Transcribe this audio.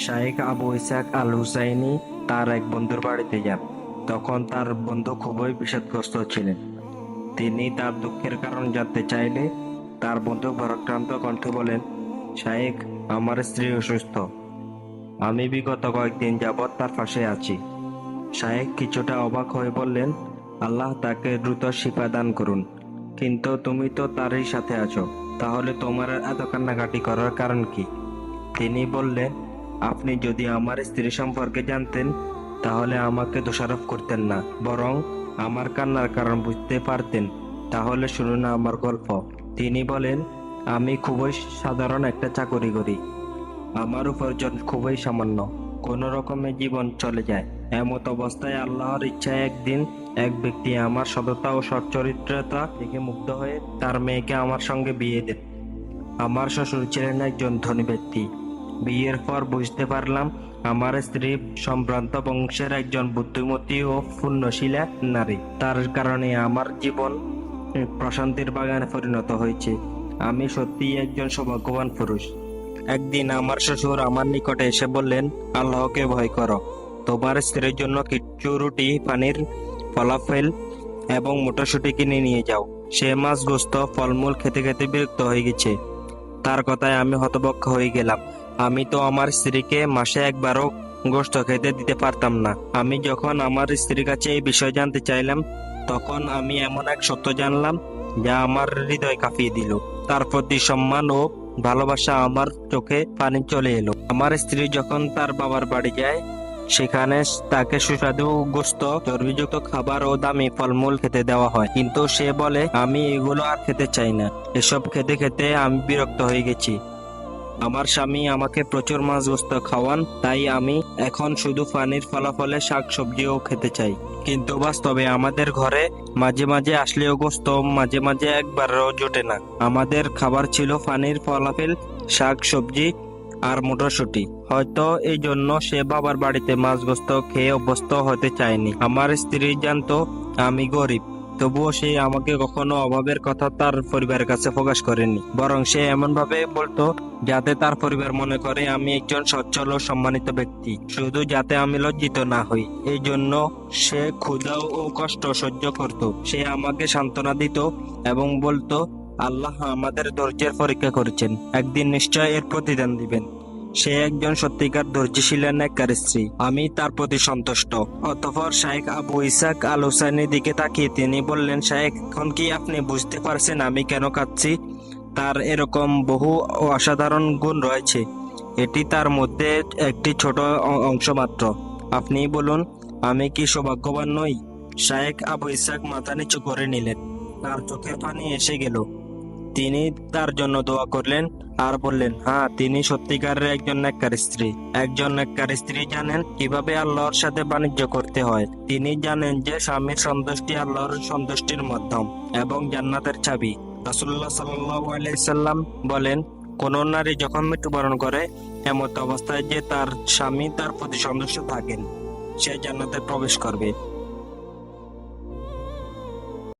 শাহেখ আবু ইসাক আল হুসাইনি তার এক বন্ধুর বাড়িতে যান। তখন তার বন্ধু খুবই বিষাদগ্রস্ত ছিলেন। তিনি তার দুঃখের কারণ জানতে চাইলে তার বন্ধু ভারাক্রান্ত কণ্ঠে বলেন শাহেখ আমার স্ত্রী অসুস্থ। আমি বিগত কয়েকদিন যাবৎ তার পাশে আছি। শাহেখ কিছুটা অবাক হয়ে বললেন, আল্লাহ তাকে দ্রুত শিফা দান করুন। কিন্তু তুমি তো তারই সাথে আছো। তাহলে তোমার এত কান্নাকাটি করার কারণ কি? তিনি বললেন আপনি যদি আমার স্ত্রী সম্পর্কে জানতেন, তাহলে আমাকে দোষারোপ করতেন না। বরং আমার কান্নার কারণ বুঝতে পারতেন। তাহলে শুনুন আমার গল্প। তিনি বলেন, আমি খুবই সাধারণ একটা চাকরি করি। আমার উপার্জন খুবই সামান্য। কোনো রকমে জীবন চলে যায়। এমত অবস্থায় আল্লাহর ইচ্ছায় একদিন এক ব্যক্তি আমার সততা ও সচ্চরিত্রতা দেখে মুগ্ধ হয়ে তার মেয়েকে আমার সঙ্গে বিয়ে দেন। আমার শ্বশুর ছিলেন একজন ধনী ব্যক্তি। বিয়ের পর বুঝতে পারলাম আমার স্ত্রী সম্ভ্রান্ত বংশের একজন বুদ্ধিমতী ও পুণ্যশীলা নারী। তার কারণে আমার জীবন প্রশান্তির বাগানে পরিণত হয়েছে। আমি সত্যিই একজন সৌভাগ্যবান পুরুষ। একদিন আমার শ্বশুর আমার নিকটে এসে বললেন, আল্লাহকে ভয় করো। তোমার স্ত্রীর জন্য কিচ্ছু রুটি, পানির ফলাফেল এবং মোটরশুটি কিনে নিয়ে যাও। সে মাছ গোস্ত, ফলমূল খেতে খেতে বিরক্ত হয়ে গেছে। তার কথায় আমি হতবক্ষ হয়ে গেলাম। আমি তো আমার স্ত্রীকে মাসে একবারও গোষ্ঠ খেতে দিতে পারতাম না। আমি যখন আমার স্ত্রীর কাছে এই বিষয় জানতে চাইলাম, তখন আমি এমন এক সত্য জানলাম, যা আমার হৃদয় কাঁপিয়ে দিল। তার প্রতি সম্মান ও ভালোবাসা আমার চোখে পানি চলে এলো। আমার স্ত্রী যখন তার বাবার বাড়ি যায়, সেখানে তাকে সুস্বাদু গোস্ত চর্বিযুক্ত খাবার ও দামি ফলমূল খেতে দেওয়া হয়। কিন্তু সে বলে, আমি এগুলো আর খেতে চাই না। এসব খেতে খেতে আমি বিরক্ত হয়ে গেছি। আমার স্বামী আমাকে প্রচুর মাছ গোস্ত খাওয়ান, তাই আমি এখন শুধু পানির ফলাফলে শাক সবজিও খেতে চাই। কিন্তু বাস্তবে আমাদের ঘরে মাঝে মাঝে আসলেও গোস্ত মাঝে মাঝে একবারও জোটে না। আমাদের খাবার ছিল পানির ফলাফল শাক সবজি আর মটরশুটি। হয়তো এই জন্য সে বাবার বাড়িতে মাছ গোস্ত খেয়ে অভ্যস্ত হতে চায়নি। আমার স্ত্রী জানতো, আমি গরিব। তবুও সে আমাকে কখনো অভাবের কথা তার পরিবারের কাছে প্রকাশ করেনি। বরং সে এমন ভাবে বলতো, যাতে তার পরিবার মনে করে আমি একজন সচ্ছল ও সম্মানিত ব্যক্তি, শুধু যাতে আমি লজ্জিত না হই। এই জন্য সে ক্ষুধা ও কষ্ট সহ্য করত। সে আমাকে সান্ত্বনা দিত এবং বলতো, আল্লাহ আমাদের ধৈর্যের পরীক্ষা করেছেন, একদিন নিশ্চয় এর প্রতিদান দিবেন। সে একজন সত্যিকার ধৈর্যশীল নেককার স্ত্রী। আমি তার প্রতি সন্তুষ্ট। অতঃপর শাহেখ আবু ইসাক আল হুসাইনের দিকে তাকিয়ে তিনি বললেন শাহেখ এখন কি আপনি বুঝতে পারছেন আমি কেন কাঁদছি? তার এরকম বহু অসাধারণ গুণ রয়েছে। এটি তার মধ্যে একটি ছোট অংশ মাত্র। আপনি বলুন, আমি কি সৌভাগ্যবান নই? শাহেখ আবু ইসাক মাথা নিচু করে নিলেন। তার চোখের পানি এসে গেল। তিনি তার জন্য দোয়া করলেন আর বললেন হ্যাঁ তিনি সত্যিকারের একজন নেককার স্ত্রী। একজন নেককার স্ত্রী জানেন কীভাবে আল্লাহর সাথে বাণিজ্য করতে হয়। তিনি জানেন যে স্বামীর সন্তুষ্টি আল্লাহর সন্তুষ্টির মাধ্যম এবং জান্নাতের চাবি। আলাইহি সাল্লাম বলেন, কোন নারী যখন মৃত্যুবরণ করে, এমত অবস্থায় যে তার স্বামী তার প্রতি সন্তুষ্ট থাকেন, সে জান্নাতে প্রবেশ করবে।